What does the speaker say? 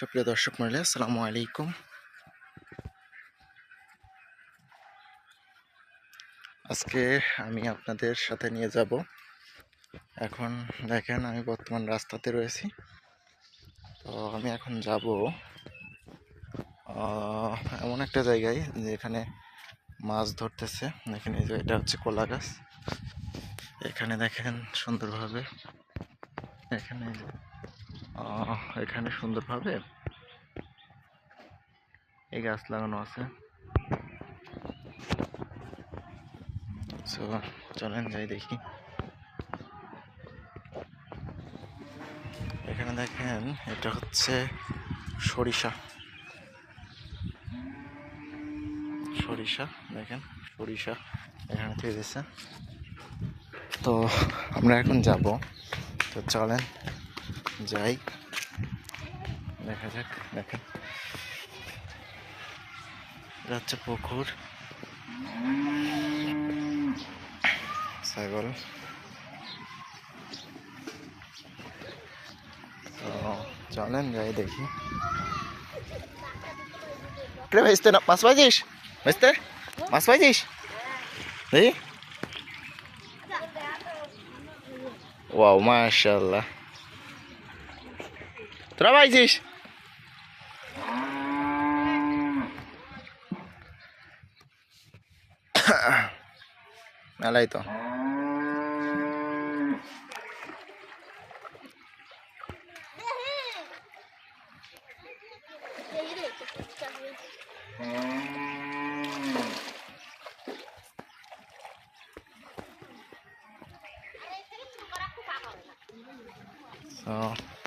সুপ্রিয় দর্শক মহিলা আসসালামু আলাইকুম। আজকে আমি আপনাদের সাথে নিয়ে যাব। এখন দেখেন, আমি বর্তমান রাস্তাতে রয়েছি। তো আমি এখন যাব এমন একটা জায়গায় যেখানে মাছ ধরতেছে। এখানে যে এটা হচ্ছে কলা গাছ। এখানে দেখেন, সুন্দরভাবে, এখানে এখানে সুন্দরভাবে এই গাছ লাগানো আছে। চলেন যাই দেখি। এখানে দেখেন, এটা হচ্ছে সরিষা। সরিষা, দেখেন, সরিষা এখানে থেকে দিচ্ছে তো, আমরা এখন যাব। তো চলেন যাই। দেখা যাক দেখেন হচ্ছে পুকুর। ছাগল। তো চলেন যাই দেখি। রে ভাইস্তে না মাছ পাইছিস? ভাইস্তে মাছ পাইছিস? দেখি। ওয়াও মাশাল্লাহ তোরা পাইছিস মেলাই তো So.